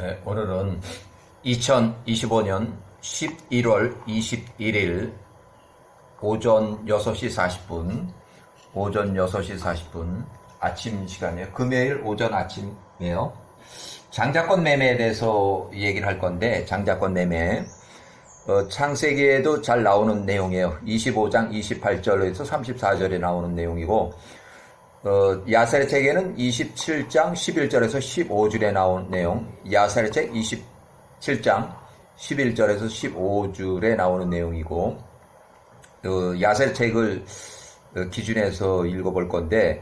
네, 오늘은 2025년 11월 21일 오전 6시 40분, 오전 6시 40분 아침 시간이에요. 금요일 오전 아침이에요. 장자권 매매에 대해서 얘기를 할 건데, 장자권 매매. 어, 창세기에도 잘 나오는 내용이에요. 25장 28절에서 34절에 나오는 내용이고, 어, 야살의 책에는 27장 11절에서 15절에 나온 내용, 야살의 책 27장 11절에서 15절에 나오는 내용이고, 어, 야살의 책을 어, 기준해서 읽어볼 건데,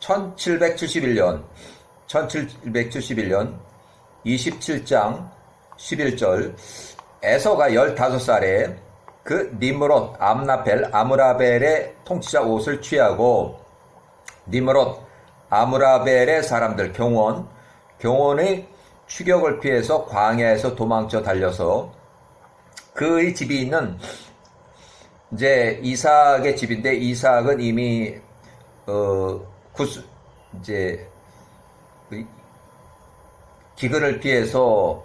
1771년, 1771년 27장 11절, 에서가 15살에 그 니므롯, 암나펠, 아므라벨의 통치자 옷을 취하고 니므롯, 아므라벨의 사람들 경원, 경원의 추격을 피해서 광야에서 도망쳐 달려서 그의 집이 있는 이제 이삭의 집인데 이삭은 이미 어 구스 이제 그 기근을 피해서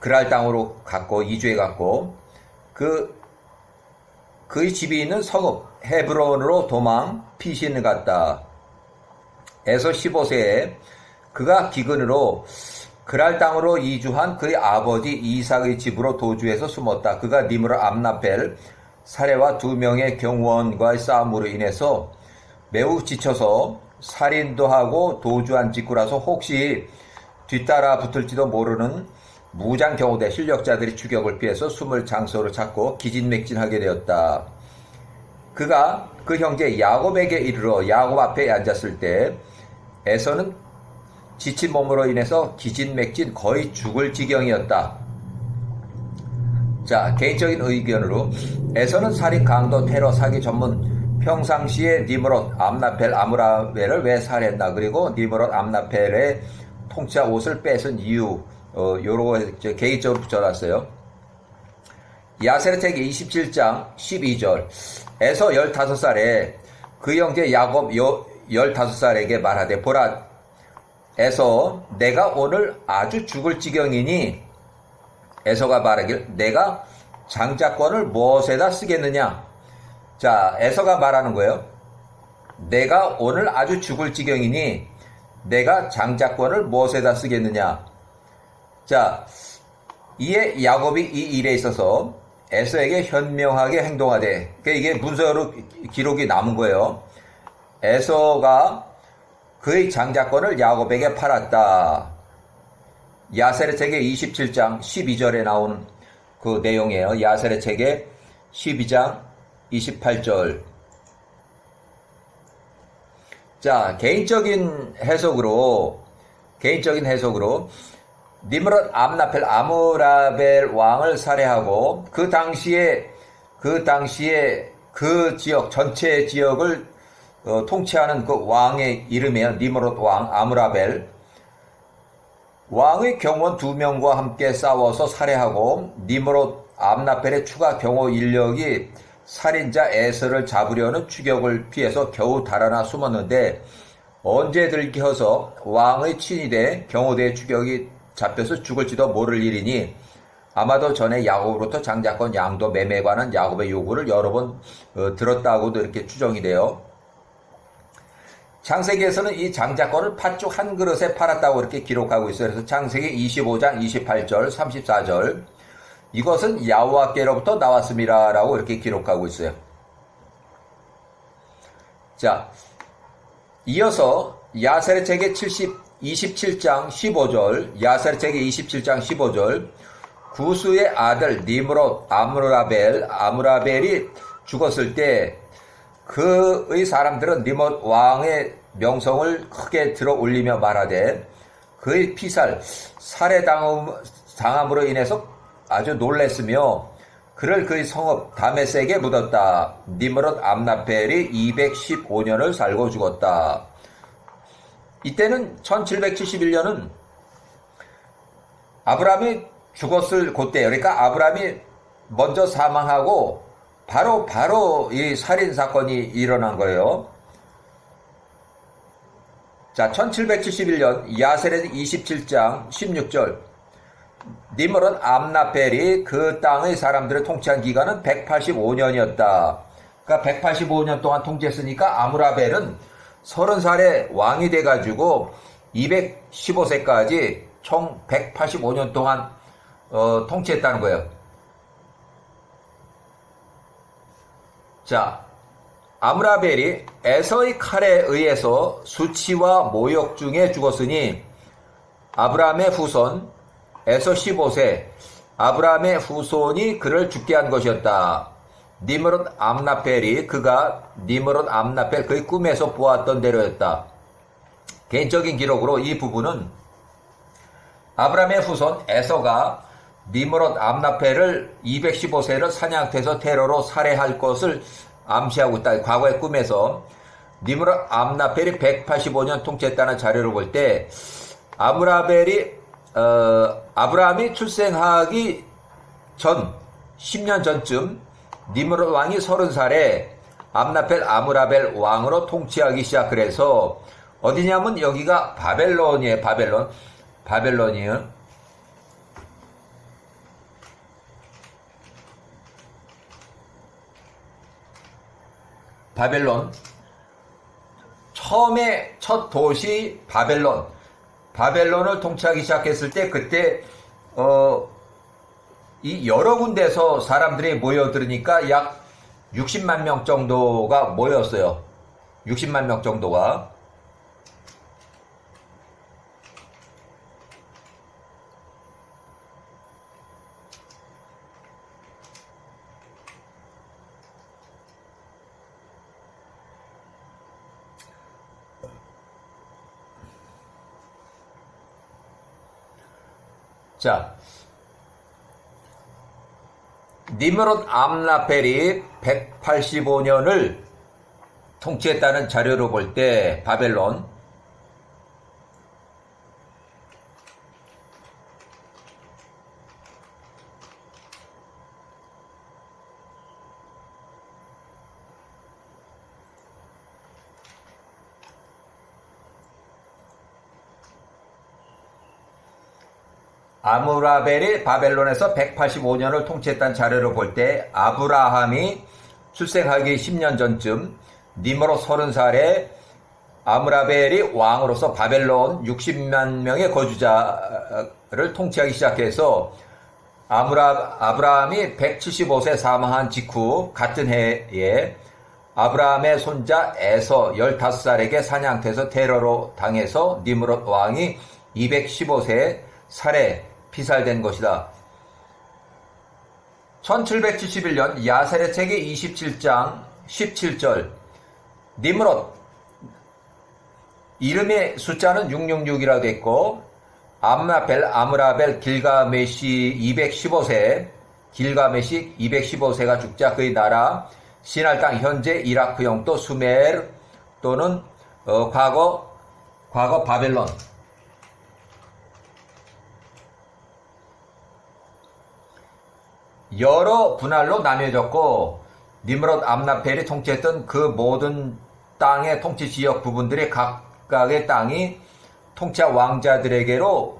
그랄 땅으로 갔고 이주해 갔고 그 그의 집이 있는 성읍 헤브론으로 도망 피신을 갔다. 에서 15세에 그가 기근으로 그랄 땅으로 이주한 그의 아버지 이삭의 집으로 도주해서 숨었다. 그가 니므로 암나펠 사례와 두 명의 경원과의 싸움으로 인해서 매우 지쳐서 살인도 하고 도주한 직구라서 혹시 뒤따라 붙을지도 모르는 무장 경호대 실력자들이 추격을 피해서 숨을 장소로 찾고 기진맥진하게 되었다. 그가 그 형제 야곱에게 이르러 야곱 앞에 앉았을 때 에서는 지친 몸으로 인해서 기진맥진 거의 죽을 지경이었다. 자, 개인적인 의견으로 에서는 살인, 강도, 테러, 사기 전문 평상시에 니므롯, 암나펠, 아무라벨을 왜 살했나 그리고 니므롯, 암나펠의 통치자 옷을 뺏은 이유 어, 요런 거 개인적으로 붙여놨어요. 야세르책 27장 12절. 에서 15살에 그 형제 야곱 15살에게 말하되 보라 에서 내가 오늘 아주 죽을 지경이니 에서가 말하길 내가 장자권을 무엇에다 쓰겠느냐? 자 에서가 말하는 거예요. 내가 오늘 아주 죽을 지경이니 내가 장자권을 무엇에다 쓰겠느냐 자 이에 야곱이 이 일에 있어서 에서에게 현명하게 행동하되 그러니까 이게 문서로 기록이 남은 거예요 에서가 그의 장자권을 야곱에게 팔았다. 야세의 책의 27장 12절에 나온 그 내용이에요. 야세의 책의 12장 28절. 자, 개인적인 해석으로, 개인적인 해석으로, 니므롯 암나펠 아무라벨 왕을 살해하고, 그 당시에, 그 당시에 그 지역, 전체 지역을 어, 통치하는 그 왕의 이름이에요. 니므롯 왕 아므라벨. 왕의 경원 두 명과 함께 싸워서 살해하고 니므롯 암나펠의 추가 경호 인력이 살인자 에서를 잡으려는 추격을 피해서 겨우 달아나 숨었는데 언제 들켜서 왕의 친위대 경호대 추격이 잡혀서 죽을지도 모를 일이니 아마도 전에 야곱으로부터 장자권 양도 매매에 관한 야곱의 요구를 여러 번 어, 들었다고도 이렇게 추정이 돼요. 창세기에서는 이 장자권을 팥죽 한 그릇에 팔았다고 이렇게 기록하고 있어요. 그래서 창세기 25장 28절, 34절 이것은 야호와께로부터 나왔습니다라고 이렇게 기록하고 있어요. 자, 이어서 야세의 책의 70, 27장 15절, 야세의 책의 27장 15절 구수의 아들 니므롯 아므라벨 아므라벨이 죽었을 때 그의 사람들은 니못 왕의 명성을 크게 들어 올리며 말하되 그의 피살 살해당함으로 인해서 아주 놀랬으며 그를 그의 성읍 다메섹에 묻었다. 니므롯 암나펠이 215년을 살고 죽었다. 이때는 1771년은 아브라함이 죽었을 그때예요. 그러니까 아브라함이 먼저 사망하고 바로 바로 이 살인 사건이 일어난 거예요. 자, 1771년 야세레 27장 16절 니므롯 암나펠이 그 땅의 사람들을 통치한 기간은 185년이었다. 그러니까 185년 동안 통치했으니까 아무라벨은 30살에 왕이 돼가지고 215세까지 총 185년 동안 어, 통치했다는 거예요. 자, 아므라벨이 에서의 칼에 의해서 수치와 모욕 중에 죽었으니 아브라함의 후손 에서 15세 아브라함의 후손이 그를 죽게 한 것이었다. 니므롯 암나펠이 그가 니므롯 암나펠 그의 꿈에서 보았던 대로였다. 개인적인 기록으로 이 부분은 아브라함의 후손 에서가 니므롯 암나펠을 215세를 사냥해서 테러로 살해할 것을 암시하고 있다. 과거의 꿈에서 니므롯 암나펠이 185년 통치했다는 자료를 볼 때 아브라벨이 어, 아브라함이 출생하기 전 10년 전쯤 니므롯 왕이 30살에 암나펠 아므라벨 왕으로 통치하기 시작을 해서 어디냐면 여기가 바벨론이에요. 바벨론. 바벨론이에요. 바벨론. 처음에 첫 도시 바벨론. 바벨론을 통치하기 시작했을 때 그때 어, 이 여러 군데서 사람들이 모여들으니까 약 60만 명 정도가 모였어요. 60만 명 정도가. 자, 니므롯 암라펠이 185년을 통치했다는 자료로 볼 때 바벨론 아무라벨이 바벨론에서 185년을 통치했다는 자료를 볼 때 아브라함이 출생하기 10년 전쯤 니므로 30살에 아므라벨이 왕으로서 바벨론 60만 명의 거주자를 통치하기 시작해서 아브라, 아브라함이 175세 사망한 직후 같은 해에 아브라함의 손자 에서 15살에게 사냥돼서 테러로 당해서 니므롯 왕이 215세 살해 피살된 것이다. 1771년 야세레 책의 27장 17절 니므롯 이름의 숫자는 666이라 됐고 암라벨, 아므라벨, 길가메시 215세 길가메시 215세가 죽자 그의 나라 시날 땅 현재 이라크 영토 수메르 또는 어, 과거 과거 바벨론 여러 분할로 나뉘어졌고 니므롯 암나펠이 통치했던 그 모든 땅의 통치 지역 부분들이 각각의 땅이 통치한 왕자들에게로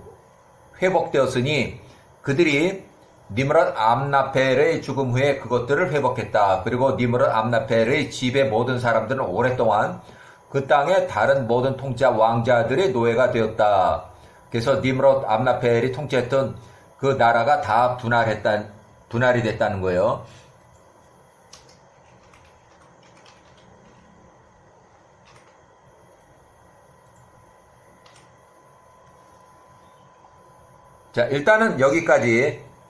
회복되었으니 그들이 니므롯 암나펠의 죽음 후에 그것들을 회복했다. 그리고 니므롯 암나펠의 집의 모든 사람들은 오랫동안 그 땅의 다른 모든 통치자 왕자들의 노예가 되었다. 그래서 니므롯 암나펠이 통치했던 그 나라가 다 분할했다, 분할이 됐다는 거예요. 자, 일단은 여기까지